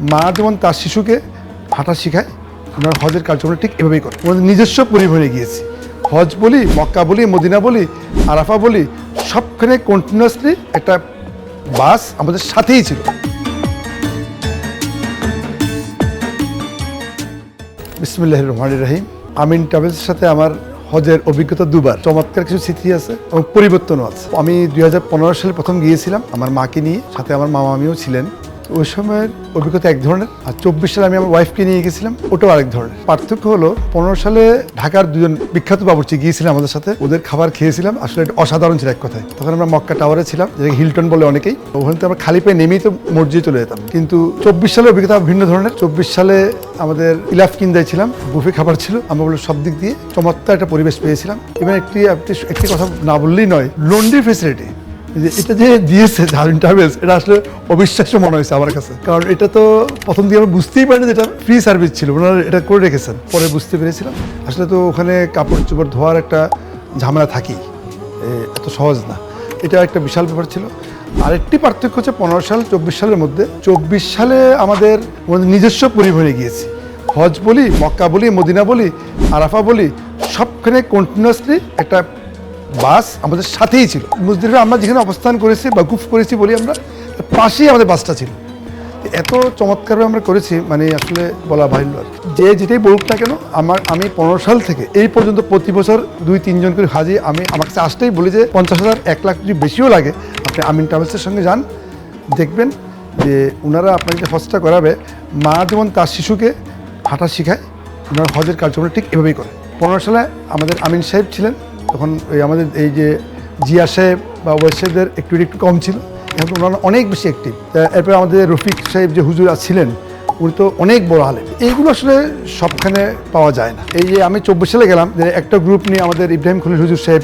মা যেমন তার শিশুকে হাঁটা শেখায়। আমরা হজের কার্যক্রম ঠিক এভাবেই করি। আমাদের নিজস্ব পরিবহনে গিয়েছি। হজ বলি, মক্কা বলি, মদিনা বলি আরাফা বলি, সবখানে কন্টিনিউয়াসলি একটা বাস আমাদের সাথেই ছিল। বিসমুল্লাহ রহমান রাহিম। আমিন ট্রাভেলসের সাথে আমার হজের অভিজ্ঞতা দুবার। চমৎকার কিছু স্মৃতি আছে এবং পরিবর্তনও আছে। আমি দুই হাজার পনেরো সালে প্রথম গিয়েছিলাম আমার মাকে নিয়ে। সাথে আমার মামা আমিও ছিলেন। ওই সময়ের অভিজ্ঞতা এক ধরনের, আর চব্বিশ সালে আমি আমার ওয়াইফকে নিয়ে গেছিলাম, ওটাও আরেক ধরনের। পার্থক্য হলো, পনেরো সালে ঢাকার দুজন বিখ্যাত বাবুর্চি গিয়েছিলাম আমাদের সাথে, ওদের খাবার খেয়েছিলাম, আসলে এটা অসাধারণ ছিল এক কথায়। তখন আমরা মক্কা টাওয়ারে ছিলাম, যেটাকে হিলটন বলে অনেকেই। ওখানে তো আমরা খালি পেয়ে নেমেই তো মসজিদে চলে যেতাম। কিন্তু চব্বিশ সালে অভিজ্ঞতা ভিন্ন ধরনের। চব্বিশ সালে আমাদের ইলাফ কিনদায় ছিলাম, বুফে খাবার ছিল, আমরা বলে সব দিক দিয়ে চমৎকার একটা পরিবেশ পেয়েছিলাম। এবং একটি একটি কথা না বললেই নয় লন্ড্রি ফেসিলিটি যে এটা যে দিয়েছে ট্রাভেলস এটা আসলে অবিশ্বাস্য মনে হয়েছে আমার কাছে। কারণ এটা তো প্রথম দিকে আমরা বুঝতেই পারিনি যে এটা ফ্রি সার্ভিস ছিল। ওনারা এটা করে রেখেছেন। পরে বুঝতে পেরেছিলাম। আসলে তো ওখানে কাপড় চোপড় ধোয়ার একটা ঝামেলা থাকেই। এত সহজ না। এটা একটা বিশাল ব্যাপার ছিল। আরেকটি পার্থক্য হচ্ছে পনেরো সাল, চব্বিশ সালের মধ্যে। চব্বিশ সালে আমাদের আমাদের নিজস্ব পরিবহনে গিয়েছি। হজ বলি, মক্কা বলি, মদিনা বলি, আরাফা বলি, সবখানে কন্টিনিউয়াসলি একটা বাস আমাদের সাথেই ছিল। মুজদিফে আমরা যেখানে অবস্থান করেছি বা গুফ করেছি বলি আমরা পাশেই আমাদের বাসটা ছিল। এত চমৎকারভাবে আমরা করেছি মানে আসলে বলা বাহিল্য আর যে যেটাই বলুক না কেন, আমার, আমি পনেরো সাল থেকে এই পর্যন্ত প্রতি বছর দুই, তিনজন করে হাজি, আমি আমার কাছে আসতেই বলি যে পঞ্চাশ হাজার, এক লাখ যদি বেশিও লাগে, আপনি আমিন ট্রাভেলসের সঙ্গে যান, দেখবেন যে ওনারা আপনাকে হজটা করাবে, মা যেমন তার শিশুকে হাঁটা শেখায় ওনারা হজের কার্যক্রম ঠিক এভাবেই করে। পনেরো সালে আমাদের আমিন সাহেব ছিলেন তখন ওই আমাদের এই যে জিয়া সাহেব বা ওয়েস সাহেবদের একটু একটু কম ছিল। এখন ওনারা অনেক বেশি অ্যাক্টিভ এরপরে আমাদের রফিক সাহেব যে হুজুর ছিলেন উনি তো অনেক বড় আলেম। এইগুলো আসলে সবখানে পাওয়া যায় না। এই যে আমি চব্বিশ সালে গেলাম, যে একটা গ্রুপ নিয়ে আমাদের ইব্রাহিম খলিল হুজুর সাহেব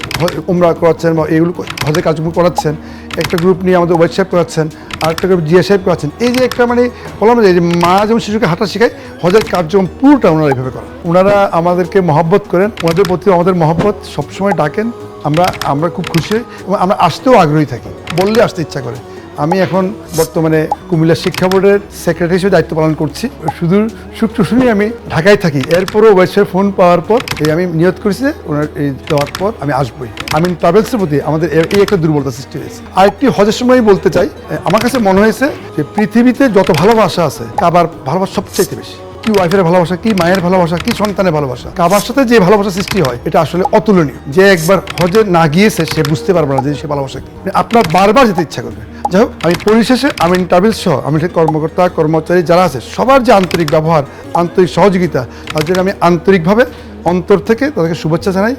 উমরা করাচ্ছেন বা এইগুলো হজের কাজগুলো করাচ্ছেন, একটা গ্রুপ নিয়ে আমাদের ওয়েব সাহেব করাচ্ছেন আর একটা গ্রুপ জিয়া সাহেব করাচ্ছেন। এই যে একটা মানে বললাম যে মা যেমন শিশুকে হাঁটা শেখায়, হজের কার্যক্রম পুরোটা ওনারা এইভাবে করেন। ওনারা আমাদেরকে মহব্বত করেন, ওনাদের প্রতি আমাদের মহব্বত, সবসময় ডাকেন, আমরা আমরা খুব খুশি এবং আমরা আসতেও আগ্রহী থাকি, বললে আসতে ইচ্ছা করে। আমি এখন বর্তমানে কুমিল্লা শিক্ষা বোর্ডের সেক্রেটারি হিসেবে দায়িত্ব পালন করছি। শুধু শুক্র শনি আমি ঢাকায় থাকি। এরপরও ওয়েবসাইট ফোন পাওয়ার পর এই আমি নিয়ত করেছি যে ওনার এই দেওয়ার পর আমি আসবই। আমি ট্রাভেলসের প্রতি আমাদের এই একটা দুর্বলতা সৃষ্টি হয়েছে। আরেকটি হজের সময় বলতে চাই আমার কাছে মনে হয়েছে যে পৃথিবীতে যত ভালোবাসা আছে, কাবার ভালোবাসা সবচেয়ে বেশি। কি ওয়াইফের ভালোবাসা, কি মায়ের ভালোবাসা, কি সন্তানের ভালোবাসা, কাবার সাথে যে ভালোবাসা সৃষ্টি হয়, এটা আসলে অতুলনীয়। যে একবার হজে না গিয়েছে, সে বুঝতে পারবে না যে সে ভালোবাসা কি। মানে আপনার বারবার যেতে ইচ্ছা করবে। যাই হোক আমি পরিশেষে আমিন ট্রাভেলস সহ আমি কর্মকর্তা, কর্মচারী যারা আছে, সবার যে আন্তরিক ব্যবহার, আন্তরিক সহযোগিতা, তার জন্য আমি আন্তরিকভাবে অন্তর থেকে তাদেরকে শুভেচ্ছা জানাই,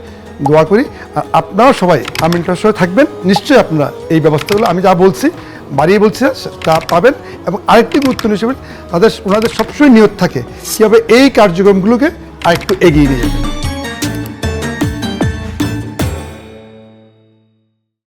দোয়া করি। আর আপনারাও সবাই আমিন ট্রাভেলস সহ থাকবেন। নিশ্চয়ই আপনারা এই ব্যবস্থাগুলো, আমি যা বলছি, বাড়িয়ে বলছি তা পাবেন। এবং আরেকটি গুরুত্বপূর্ণ হিসেবে তাদের, ওনাদের সবসময় নিয়ত থাকে, কীভাবে এই কার্যক্রমগুলোকে আরেকটু এগিয়ে নিয়ে যাবে